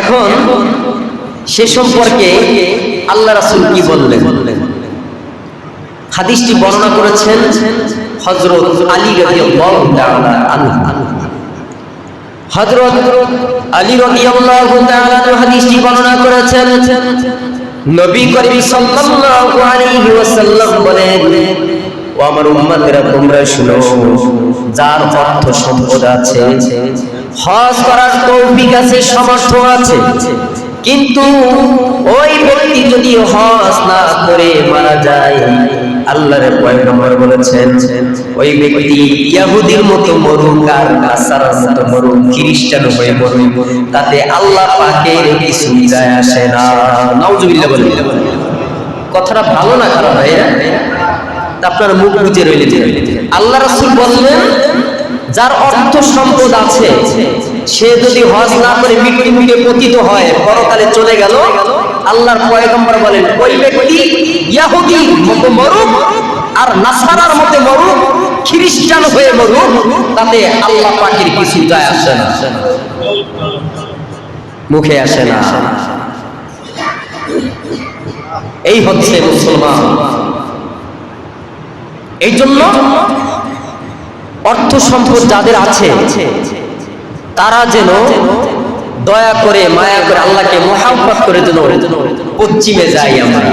এখন সে সম্পর্কে আল্লাহ রাসূল কি বললেন? হাদিসটি বর্ণনা করেছেন হযরত আলী আনহু। আলী হাদিসটি বর্ণনা করেছেন, নবী করিম সাল্লাল্লাহু বলেন, ও আমার উম্মতেরা, তোমরা শুনো, যার অর্থ সম্পদ আছে হজ করার তৌফিক আছে সামর্থ্য আছে। কিন্তু ওই ব্যক্তি যদি হজ না করে মারা যায়, আল্লাহর পয়গম্বর বলেছেন, ওই ব্যক্তি ইহুদির মতো মরুক আর নাসারার মতো মরুক, খ্রিস্টান হয়ে মরুক, তাতে আল্লাহ পাকের কিছু যায় আসে না। নাউজুবিল্লাহ বলে কথাটা ভালো না খারাপ ভাইয়া? আপনার মুখ বুঝে রইলেন। আল্লাহ রাসূল বললেন যার অর্থ সম্পদ আছে, সে যদি হজ না করে মৃত্যু মুখে পতিত হয়, পরকালে চলে গেল, আল্লাহর পয়গম্বর বলেন, ওই ব্যক্তি ইয়াহুদি মতো মরুক আর নাসারার মতে মরুক, খ্রিস্টান হয়ে মরুক, তাতে আল্লাহ পাকের কিছু যায় আসে না, মুখে আসে না। এই হচ্ছে মুসলমান। এই জন্য অর্থ সম্পদ যাদের আছে, তারা যেন দয়া করে, মায়া করে আল্লাহকে মহাব্বত করে যেন পশ্চিমে যাই আমরা।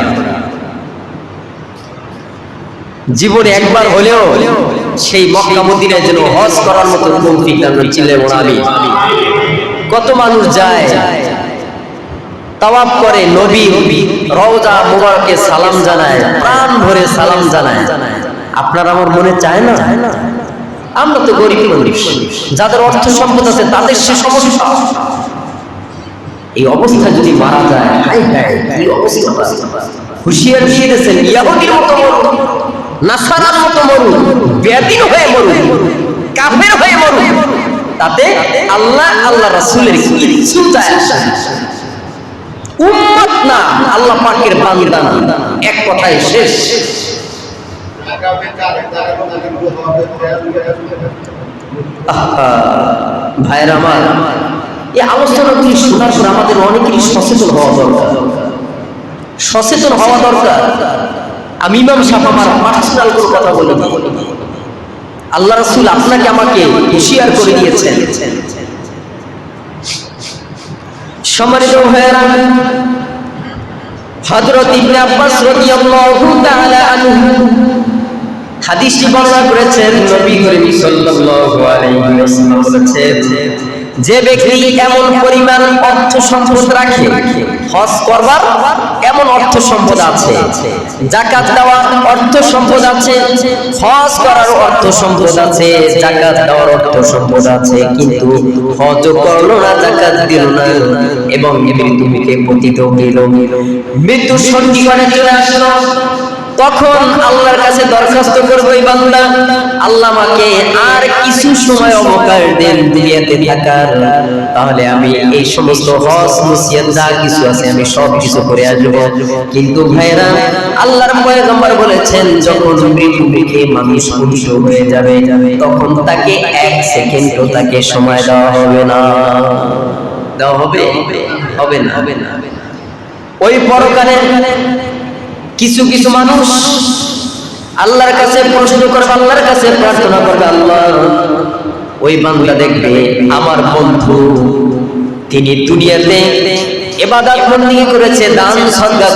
জীবনে একবার হলেও সেই মক্কা মদিনায় যেন হজ করার মতো তৌফিক দান আমি কত মানুষ যায় তাওয়াব করে, নবী রওজা মুবারকে সালাম জানায়, প্রাণ ভরে সালাম জানায়। আপনার আমার মনে চায় না? আমরা তো গরিব মানুষ। যাদের অর্থ সম্পদ আছে, তাদের সে সমস্যা। এই অবস্থা যদি মারা যায় কি অবস্থা? হুশিয়ার দিয়ে দিয়েছেন, ইয়াহুদির মতো মরুন, নাসারার মতো মরুন বেদিন হয়ে মরুন, কাফের হয়ে মরুন। তাতে আল্লাহ আল্লাহ রাসূলের কিছু যায়। উম্মত না, আল্লাহ পাকের বান্দা না। এক কথায় শেষ। ভাইয়ের আমার, এই আলোচনাগুলি শোনার পর আমাদের অনেকেরই সচেতন হওয়া দরকার। সচেতন হওয়া দরকার। আমি ইমাম সাহেব পার্সোনাল কোনো কথা বলি আল্লাহ রসুল আপনাকে আমাকে হুশিয়ার করে দিয়েছেন। সম্মানিত ভাইয়েরা, হযরত ইবনে আব্বাস রাদিয়াল্লাহু তাআলা আনহু হাদিসটি বর্ণনা করেছেন নবী করিম সাল্লাল্লাহু আলাইহি ওয়াসাল্লাম বলেছেন, যে ব্যক্তি এমন পরিমাণ অর্থ সম্পদ রাখে, হজ করবার এমন অর্থ সম্পদ আছে। জাকাত দেওয়ার অর্থ সম্পদ আছে, হজ করার অর্থ সম্পদ আছে জাকাত দেওয়ার অর্থ সম্পদ আছে, কিন্তু হজ করল না জাকাত দিল না, এবং মৃত্যু মুখে পতিত হইল। মৃত্যু সন্ধিক্ষণে চলে আসলো তখন আল্লাহর কাছে দরখাস্ত করব বান্দা, আল্লাহ আমাকে আর কিছু সময় অবকাশ দেন দুনিয়াতে থাকার। তাহলে আমি এই সমস্ত হজ মুসিয়াত যা কিছু আছে আমি সব কিছু করে আসব। কিন্তু ভাইরা আল্লাহর পয়গম্বর বলেছেন, যখন মৃত্যু মুখে মানুষ পুরুষ হয়ে যাবে, তখন তাকে এক সেকেন্ডও তাকে সময় দেওয়া হবে না। দেওয়া হবে? হবে না হবে না। ওই পরকালে কিছু কিছু মানুষ আল্লাহর কাছে প্রশ্ন করবে, আল্লাহর কাছে প্রার্থনা করবে, আল্লাহ, ওই বান্দা দেখবে আমার বন্ধু, তিনি দুনিয়াতে করেছে, দান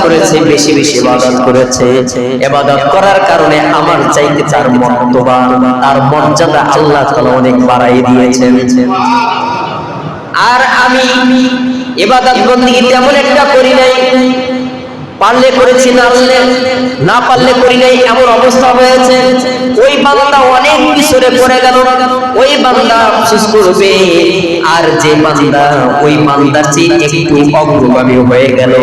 করেছে, বেশি বেশি করেছে। করার কারণে আমার চাইতে তার মর্যাদা আল্লাহ অনেক আর আমি এবাদত বন্দিগি তেমন একটা করি নাই। পারলে করেছি না না পারলে করি নাই এমন অবস্থা হয়েছে। ওই বান্দা পিছনে পড়ে গেল। ওই বান্দা আফসোস করবে। আর যে বান্দা ওই বান্দার চেয়ে একটু অগ্রগামী হয়ে গেল।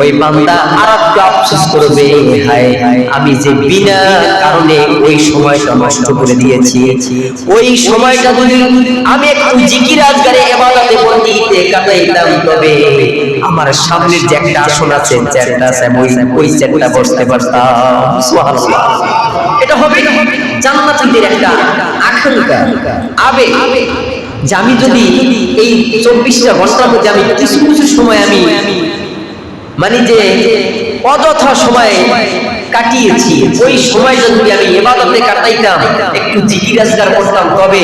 ওই বান্দা আর একটু আফসোস করবে, হায়, আমি যে বিনা কারণে ওই সময়টা নষ্ট করে দিয়েছি। ওই সময়টা যদি আমি একটু জিকির আজগারে এবাদাতে বন্দিতে কাটাইতাম, তবে আমার সামনের যে একটা আসন আছে চেয়ারটা আছে ওই ওই চেয়ারটা বসতে পারতাম। এটা হবে একটা আকাঙ্ক্ষা যে আমি যদি এই চব্বিশটা মধ্যে আমি কিছু কিছু সময় আমি মানে যে অযথা সময় কাটিয়েছি, ওই সময়টা যদি আমি এবাদতে কাটাইতাম, একটু করতাম, তবে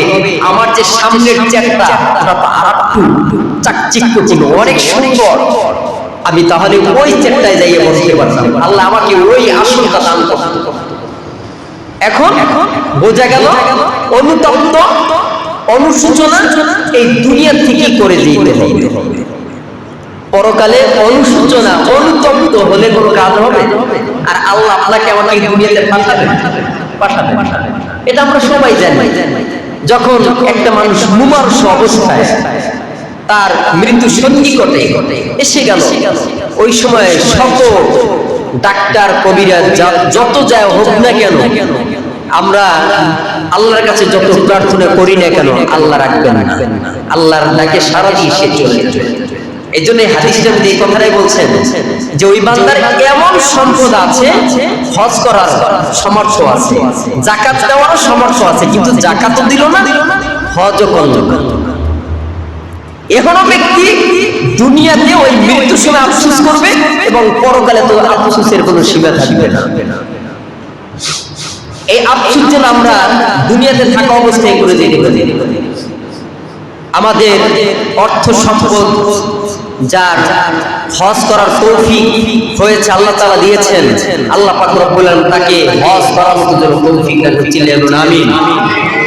আমার যে সামনের চ্যাটটা আর চাকচিক্য ছিল অনেক সুন্দর। আমি তাহলে ওই চ্যাটটায় যাইয়ে বসতে পারতাম। আল্লাহ আমাকে ওই আসনটা দান করতো এখন বোঝা গেল অনুতপ্ত অনুসূচনা এই দুনিয়া থেকে করে দিতে হবে। পরকালে অনুসূচনা অনুতপ্ত হলে কোনো কাজ হবে? আর আল্লাহ আপনাকে আমাকে দুনিয়াতে পাঠাবে পাঠাবে এটা আমরা সবাই জানি। যখন একটা মানুষ মুমার্ষ অবস্থায় তার মৃত্যু সন্নিকটে এসে গেল। ওই সময় শত ডাক্তার কবিরা যত যায় হোক না কেন, আমরা আল্লাহর কাছে যত প্রার্থনা করি না কেন, আল্লাহ রাখবেন না। আল্লাহর ডাকে সারা দিয়ে সে চলে এই জন্য মধ্যে এই কথাটাই বলছেন যে ওই বান্দার এমন সম্পদ আছে, হজ করার সমর্থ আছে জাকাত দেওয়ার সমর্থ আছে, কিন্তু জাকাতও দিল না, হজও করল এখনও ব্যক্তি দুনিয়াতে ওই মৃত্যুর সময় আফসোস করবে এবং পরকালে তো আফসোসের কোনো সীমা থাকবে না। এই আফসোস যেন আমরা দুনিয়াতে থাকা অবস্থায় করে পারি আমাদের অর্থ সম্পদ যার হজ করার তৌফিক হয়েছে আল্লাহ তাআলা দিয়েছেন। আল্লাহ পাক রব্বুল আলামিন তাকে হজ করার মতো যেন তৌফিক দান করছিলেন আমিন।